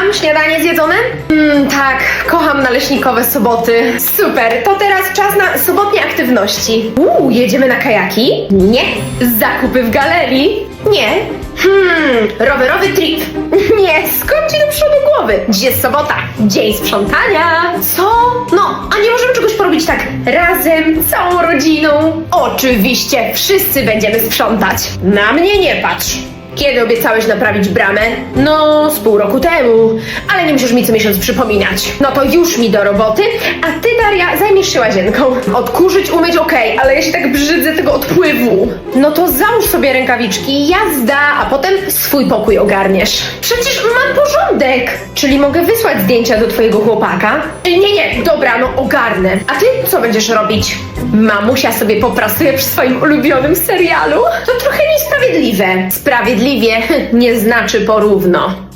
Tam śniadanie zjedzone? Mm, tak, kocham naleśnikowe soboty. Super, to teraz czas na sobotnie aktywności. Uuu, jedziemy na kajaki? Nie. Zakupy w galerii? Nie. Hmm, rowerowy trip? Nie, skąd ci do przodu głowy? Dziś sobota, dzień sprzątania. Co? No, a nie możemy czegoś porobić tak razem, całą rodziną? Oczywiście, wszyscy będziemy sprzątać. Na mnie nie patrz. Kiedy obiecałeś naprawić bramę? No, z pół roku temu. Ale nie musisz mi co miesiąc przypominać. No to już mi do roboty, a ty, Daria, zajmiesz się łazienką. Odkurzyć, umyć, okej, ale ja się tak brzydzę tego odpływu. No to załóż sobie rękawiczki, jazda, a potem swój pokój ogarniesz. Przecież mam porządek! Czyli mogę wysłać zdjęcia do twojego chłopaka? Nie, nie, dobra, no ogarnę. A ty co będziesz robić? Mamusia sobie popracuje przy swoim ulubionym serialu? To trochę niesprawiedliwe. Sprawiedliwie nie znaczy porówno.